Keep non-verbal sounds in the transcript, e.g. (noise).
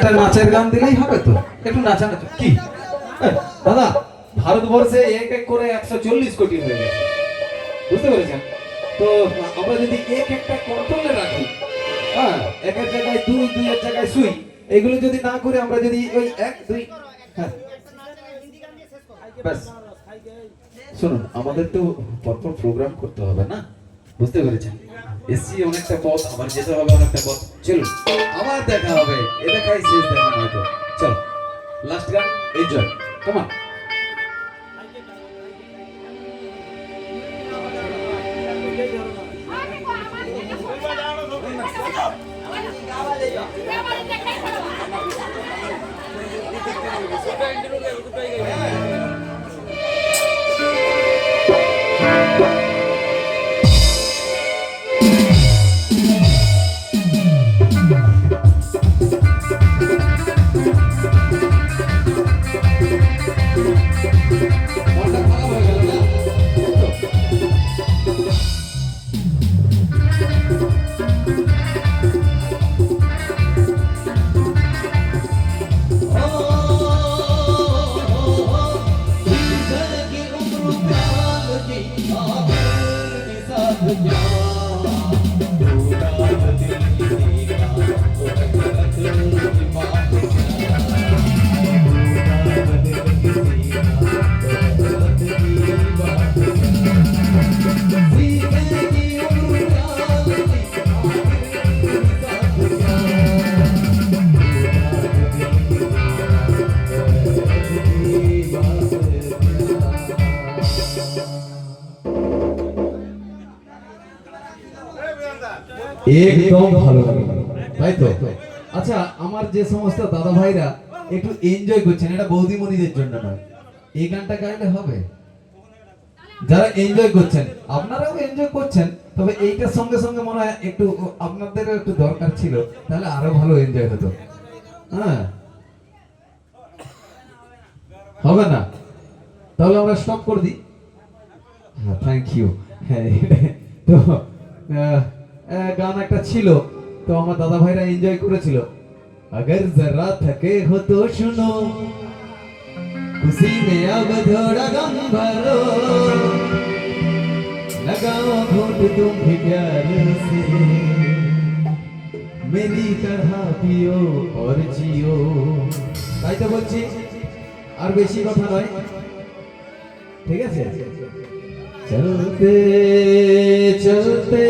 একটা নাচের গান দিলেই হবে তো? একটু নাচা নাচো কি? দাদা, ভারতবর্ষে এক এক করে একশো চল্লিশ কোটি হয়ে গেছে। বুঝতে পেরেছেন? তো আমরা যদি এক একটা কন্ট্রোলে রাখি হ্যাঁ এক এক জায়গায় দুই দুই এক জায়গায় সুই এগুলো যদি না করে আমরা যদি ওই এক, দুই হ্যাঁ। শুনুন, আমাদের তো পরপর প্রোগ্রাম করতে হবে না? বুঝতে পেরেছেন? এসছি অনেকটা পথ, আবার যেতে হবে অনেকটা পথ। চলুন, আবার দেখা হবে। এ দেখাই শেষ দেখা হয়তো চলো লাস্ট গান এনজয় কমান the. একদম ভালো লাগে। তাই তো? আচ্ছা আমার যে সমস্ত দাদা ভাইরা একটু এনজয় করছেন, এটা বৌদিমণিদের জন্য নয়। এই গানটা গাইলে হবে? যারা এনজয় করছেন, আপনারাও এনজয় করছেন, তবে এইটার সঙ্গে সঙ্গে মনে হয় একটু আপনাদেরও একটু দরকার ছিল, তাহলে আরও ভালো এনজয় হতো। হ্যাঁ? হবে না? তাহলে আমরা স্টপ করে দিই। হ্যাঁ থ্যাংক ইউ হ্যাঁ (laughs) তো গান একটা ছিল তো আমার দাদা ভাইরা এনজয় করেছিল अगर जरा थके हो तो सुनो खुशी में अब थोड़ा गम भरो लगाओ घूट तुम भी प्यार से मेरी तरह पियो और जियो তাই তো বলছি আর বেশি কথা নয় ঠিক আছে চলতে চলতে